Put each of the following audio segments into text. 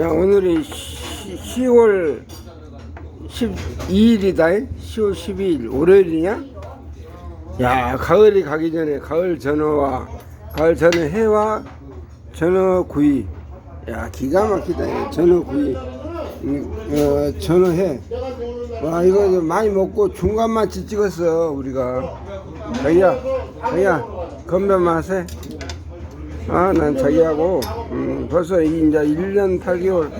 야 오늘이 10월 12일이다. 10월 12일. 월요일이냐? 야 가을이 가기 전에 가을 전어와 가을 전어 해와 전어 구이. 야 기가 막히다 전어 구이. 음, 어, 전어 해와 이거 좀 많이 먹고 중간만 찍었어 우리가. 자기야 자기야 건배 맛에 아, 난 자기하고, 음, 벌써 이- 이제 1년 8개월,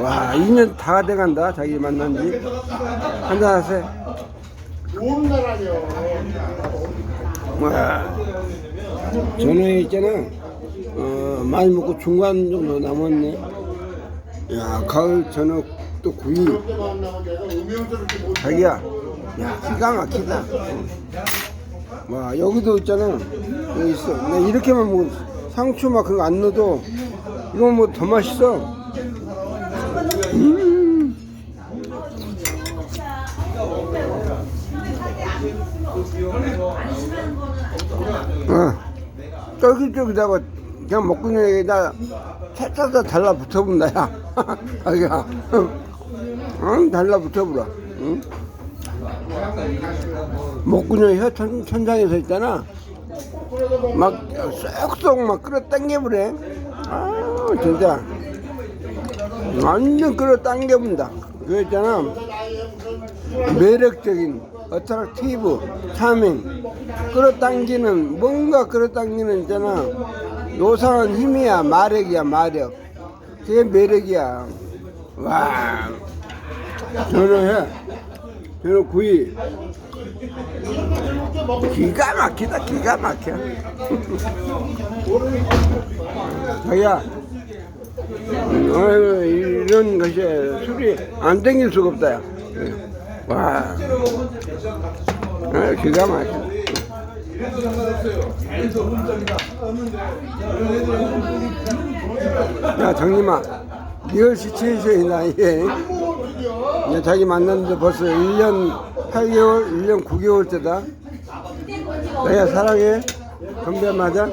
와, 2년 다 돼간다, 자기 만난 지. 한잔 하세요. 좋은 나라죠. 와, 전에 있잖아, 어, 많이 먹고 중간 정도 남았네. 야, 가을 전어 또 구이. 자기야, 야, 기가 막히다. 어. 와, 여기도 있잖아. 여기 있어. 나 이렇게만 뭐, 상추 막 그런 거 안 넣어도, 이건 뭐 더 맛있어. 음. 어, 쫄깃쫄깃하고, 그냥 먹고 있는 얘기다, 살짝 달라붙어 본다, 야. 자기야. 응, 달라붙어 보라. 응? 목구녕 혀 천, 천장에서 있잖아. 막 쏙쏙 막 끌어 당겨버려. 아 진짜. 완전 끌어 당겨본다. 그 있잖아. 매력적인 어트랙티브 차밍 끌어당기는 뭔가 끌어당기는 있잖아. 요상한 힘이야 마력이야 마력. 그게 매력이야. 와. 저는 해 저는 구이. 기가 막히다 기가 막혀. 자기야 어, 이런 것이 술이 안 땡길 수가 없다 야. 와. 어, 기가 막혀. 야 정림아 리얼 시츄에이션이 나이에 이제 자기 만난 지 벌써 1년 8개월, 1년 9개월 때다. 내가 사랑해. 건배 맞아?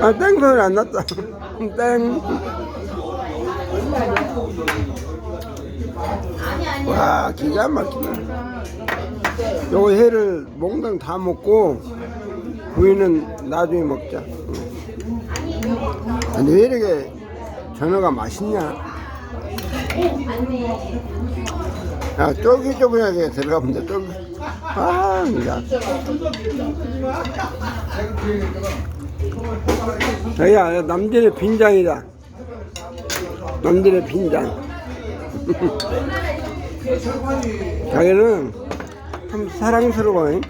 아, 땡 소리 안 났다. 땡. 와, 기가 막히네. 요거 회를 몽땅 다 먹고, 구이는 나중에 먹자. 응. 근데 왜 이렇게 전어가 맛있냐? 야, 쫄깃쫄깃하게 들어가면 쫄깃. 아, 야. 야, 남들의 빈장이다. 남들의 빈장. 자기는 참 사랑스러워. 잉?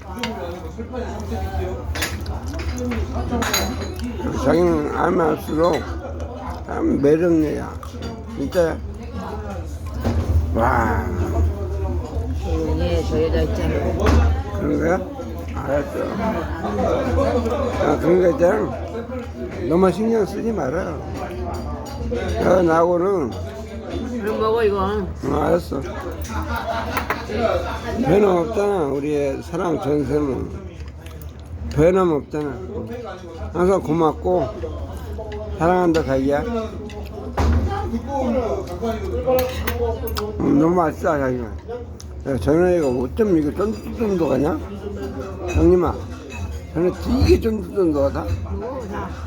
자기는 알면 알수록 참 매력내야. 진짜. 와. 예, 저 여자 있잖아. 그런 거야? 알았어. 아, 그런 거 있잖아. 너무 신경 쓰지 마라. 야, 나하고는, 그럼 먹어 이거. 어, 알았어. 변함 없잖아, 우리의 사랑 전세는. 변함 없잖아. 항상 고맙고, 사랑한다, 자기야. 음, 너무 맛있다, 자기가. 야, 전화이가 어쩜 이거 쫀쫀쫀도 가냐? 형님아, 전화 되게 쫀쫀쫀도 가다?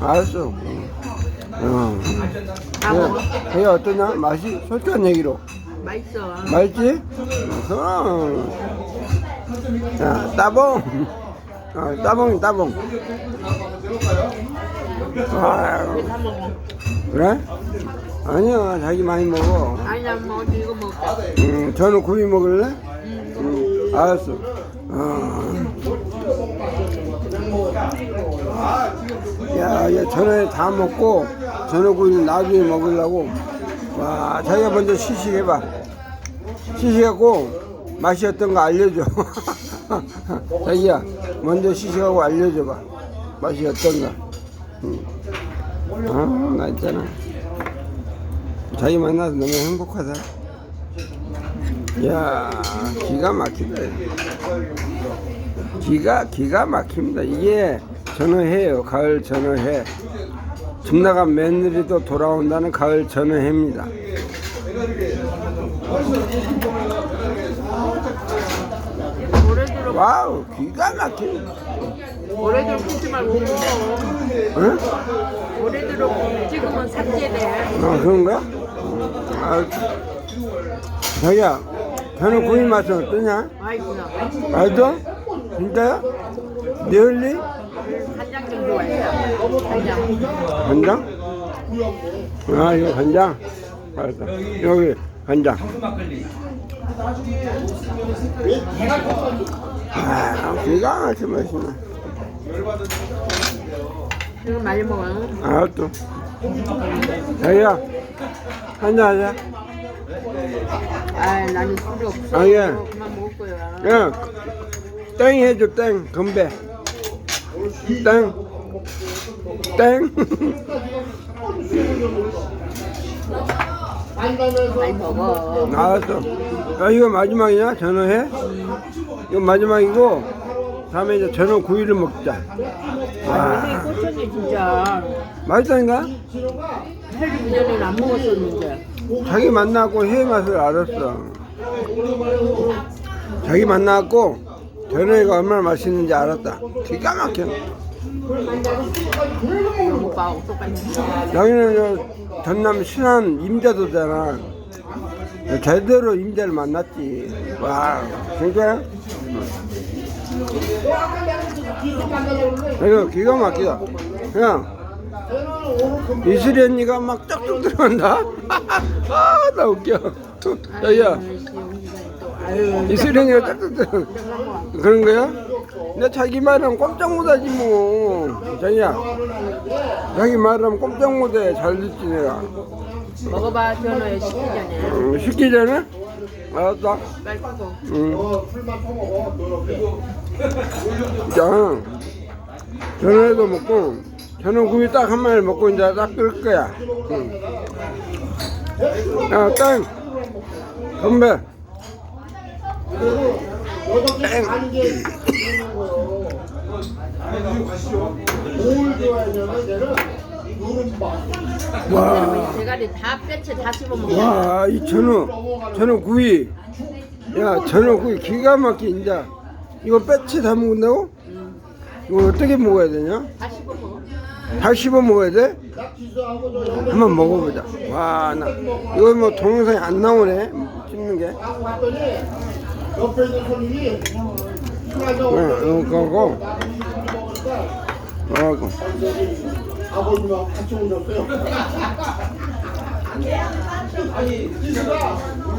알았어. 어. 다 먹어. 그게 어떠냐? 맛이? 솔직한 얘기로. 맛있어. 맛있지? 그럼. 자, 따봉. 어, 따봉이 따봉. 아. 그래? 아니야, 자기 많이 먹어. 아니 난 먹어 이거 먹자. 음, 저는 구이 먹을래? 음, 알았어. 어. 야, 야, 전에 다 먹고, 전어 구이는 나중에 먹으려고. 와, 자기가 먼저 시식해봐. 시식하고, 맛이 어떤 거 알려줘. 자기야, 먼저 시식하고 알려줘봐. 맛이 어떤가. 음. 아, 나 있잖아. 자기 만나서 너무 행복하다. 야 기가 막힌다. 기가 기가 막힙니다. 이게 전어해요. 가을 전어해. 집 나간 며느리도 돌아온다는 가을 전어회입니다. 올해대로 와우 기가 막히네. 올해대로 굽지 말고. 응? 올해대로 찍으면 삭제돼. 아 그런가? 아, 자기야 전어 구이 맛은 어떠냐? 알죠? 진짜야? 리얼리? 한장 정도 왔어. 한장. 간장? 아 이거 간장? 알았다 여기 간장 아 기가 막히게 맛있네 이거 많이 먹어. 알았어 자기야 한잔 하자 아, 나는 술이 없어. 아, 예. 그만 먹을 거야. 야, 땡 해줘 땡 건배 땡 땡. 많이 먹어. 알았어. 야, 이거 마지막이냐? 전어해? 이거 마지막이고, 다음에 이제 전어 구이를 먹자. 아, 근데 꽂혔네 진짜. 맛있다니까? 텔레비전에는 안 먹었었는데. 자기 만나고 회 맛을 알았어. 자기 만나고 전어회가 얼마나 맛있는지 알았다. 기가 막혀. 오빠하고 저 전남 신안 임자도잖아. 제대로 임자를 만났지. 와, 진짜? 이거 기가 막히다. 그냥 이슬이 언니가 막 쩍쩍 들어간다. 아, 나 웃겨. 야야, 아유, 이슬이 언니가 쩍쩍 들어. 그런 거야? 내 자기 말하면 꼼짝 못하지 뭐. 자기야, 자기 말하면 꼼짝 못해. 잘 듣지 내가. 먹어봐 전화에 식기 전에. 음, 식기 전에? 알았다. 빨리 먹어. 응. 자, 전어도 먹고, 전어 구이 딱 한 마리 먹고 이제 딱 끓을 거야. 응. 야, 땡! 건배! 와, 대가리 다 뼈채 다 씹어 먹어. 와, 이 전어, 전어 구이. 야, 전어 구이 기가 막히, 이제. 이거 빼치 다 먹는다고? 이거 어떻게 먹어야 되냐? 다 씹어 먹어야 돼? 한번 먹어보자. 와, 나 이거 뭐 동영상이 안 나오네. 찍는 게. 응, 이거 하고,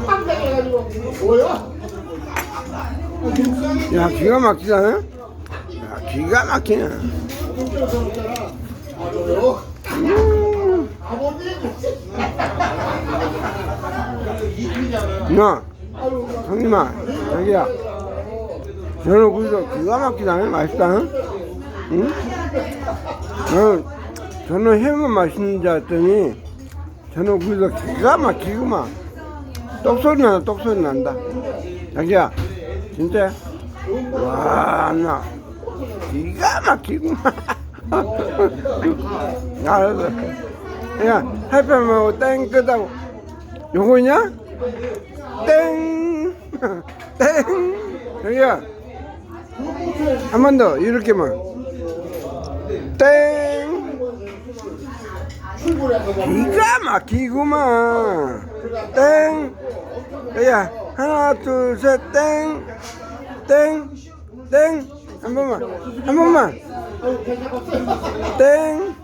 깜짝해가지고 뭐야? 야, 기가 막히다. 응? 야, 기가 막히네. 음, 나, 형님아, 자기야. 저는 구이도 기가 막히다. 응? 맛있다. 응? 응? 나는 저는 해만 맛있는 줄 알았더니 저는 구이도 기가 막히구만. 떡소리 나다, 떡소리 난다. 자기야, 진짜? 와, 나 기가 막히구만. 알았어. 야, 할배하고 땡 끄다고. 요거냐? 땡! 땡! 여기야. 한 번 더, 이렇게만. 땡! 기가 막히구만. 땡! 야, 하나, 둘, 셋, 땡! 땡! 땡! 한 번만, 한 번만. 땡!